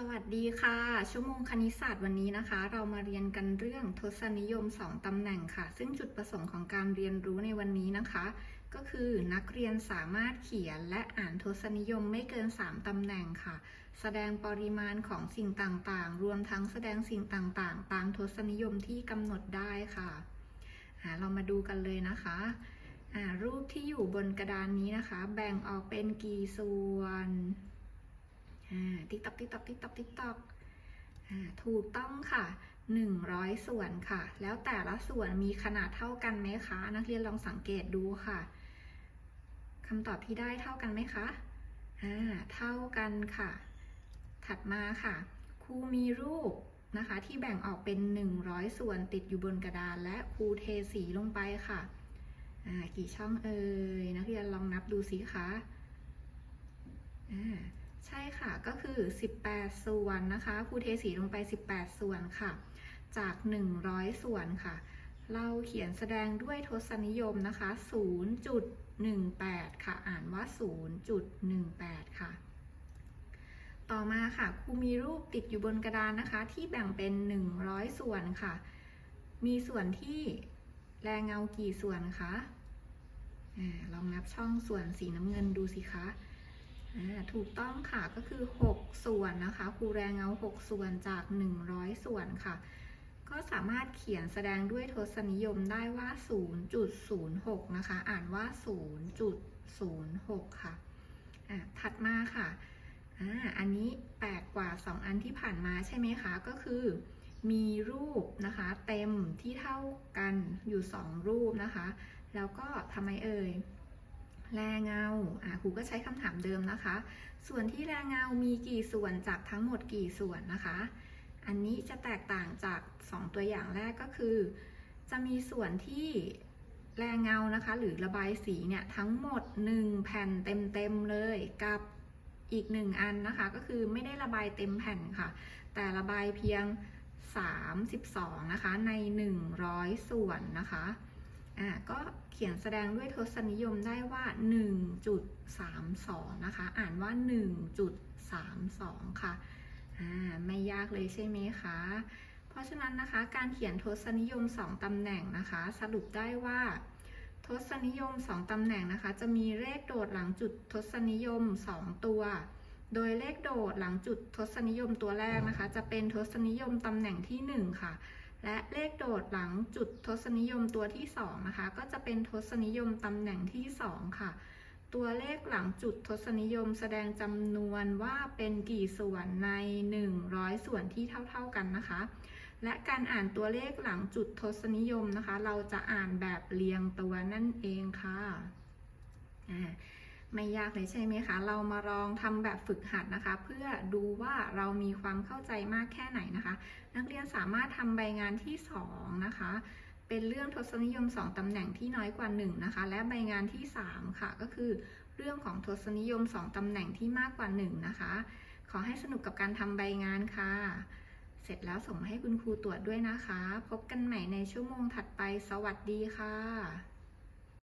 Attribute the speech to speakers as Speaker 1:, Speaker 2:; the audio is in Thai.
Speaker 1: สวัสดีค่ะ ชั่วโมงคณิตศาสตร์วันนี้นะคะ เรามาเรียนกันเรื่องทศนิยม 2 ตำแหน่งค่ะ ซึ่งจุดประสงค์ของการเรียนรู้ในวันนี้นะคะ ก็คือนักเรียนสามารถเขียนและอ่านทศนิยมไม่เกิน 3 ตำแหน่งค่ะ แสดงปริมาณของสิ่งต่างๆ รวมทั้งแสดงสิ่งต่างๆ ตามทศนิยมที่กำหนดได้ค่ะ เรามาดูกันเลยนะคะรูปที่อยู่บนกระดานนี้นะคะ แบ่งออกเป็นกี่ส่วน ติ๊กตอกติ๊กตอกติ๊กตอกติ๊กตอกถูกต้องค่ะ 100 ส่วนค่ะ แล้วแต่ละส่วนมีขนาดเท่ากันไหมคะ นักเรียนลองสังเกตดูค่ะคำตอบที่ได้เท่ากันไหมคะอ่าเท่ากันค่ะ ถัดมาค่ะครูมีรูปนะคะที่แบ่งออกเป็น 100 ส่วนติดอยู่บนกระดาน และครูเทสีลงไปค่ะอ่ากี่ช่องเอ่ยนักเรียนลองนับดูสิคะอ่า ใช่ค่ะก็คือ 18 ส่วนนะคะครูเทสีลงไป 18 ส่วนค่ะ จาก 100 ส่วนค่ะ เราเขียนแสดงด้วยทศนิยมนะคะ 0.18 ค่ะ อ่านว่า 0.18 ค่ะ ต่อมาค่ะครูมีรูปติดอยู่บนกระดานนะคะ ที่แบ่งเป็น 100 ส่วนค่ะ มีส่วนที่แรงเงากี่ส่วนคะอลองนับช่องส่วนสีน้ำเงินดูสิคะ ถูกต้องค่ะก็คือ 6 ส่วนนะคะครูแรงเงา6 ส่วนจาก 100 ส่วนค่ะ ก็สามารถเขียนแสดงด้วยทศนิยมได้ว่า 0.06 นะคะ อ่านว่า 0.06 ค่ะะถัดมาค่ะอ่าอันนี้แปลกกว่า 2 อันที่ผ่านมาใช่ไหมคะ ก็คือ มีรูปนะคะเต็มที่เท่ากันอยู่ 2 รูปนะคะ แล้วก็ทำไมเอ่ย แรงเงาอ่าครูก็ใช้คำถามเดิมนะคะ ส่วนที่แรงเงามีกี่ส่วนจากทั้งหมดกี่ส่วนนะคะ อันนี้จะแตกต่างจาก 2 ตัวอย่างแรกก็คือ จะมีส่วนที่แรงเงานะคะ หรือระบายสีเนี่ยทั้งหมด 1 แผ่นเต็มๆเลยกับอีก 1 อันนะคะ ก็คือไม่ได้ระบายเต็มแผ่นค่ะ แต่ระบายเพียง 32 นะคะ ใน 100 ส่วนนะคะ อ่าก็เขียนแสดงด้วยทศนิยมได้ว่า 1.32 นะคะ อ่านว่า 1.32 ค่ะอ่าไม่ยากเลยใช่ไหมคะ เพราะฉะนั้นนะคะการเขียนทศนิยม 2 ตำแหน่งนะคะ สรุปได้ว่าทศนิยม 2 ตำแหน่งนะคะ จะมีเลขโดดหลังจุดทศนิยม 2 ตัว โดยเลขโดดหลังจุดทศนิยมตัวแรกนะคะ จะเป็นทศนิยมตำแหน่งที่ 1 ค่ะ และเลขโดดหลังจุดทศนิยมตัวที่2นะคะ ก็จะเป็นทศนิยมตำแหน่งที่ 2 ค่ะ ตัวเลขหลังจุดทศนิยมแสดงจำนวนว่าเป็นกี่ส่วนใน 100 ส่วนที่เท่า ๆกันนะคะ และการอ่านตัวเลขหลังจุดทศนิยมนะคะ เราจะอ่านแบบเรียงตัวนั่นเองค่ะอ่า ไม่ยากเลยใช่ไหมคะ เรามาลองทำแบบฝึกหัดนะคะ เพื่อดูว่าเรามีความเข้าใจมากแค่ไหนนะคะ นักเรียนสามารถทำใบงานที่ 2 นะคะ เป็นเรื่องทศนิยม 2ตำแหน่งที่น้อยกว่า 1 นะคะ และใบงานที่ 3 ค่ะ ก็คือเรื่องของทศนิยม 2ตำแหน่งที่มากกว่า 1 นะคะ ขอให้สนุกกับการทำใบงานค่ะ เสร็จแล้วส่งมาให้คุณครูตรวจด้วยนะคะ พบกันใหม่ในชั่วโมงถัดไป สวัสดีค่ะ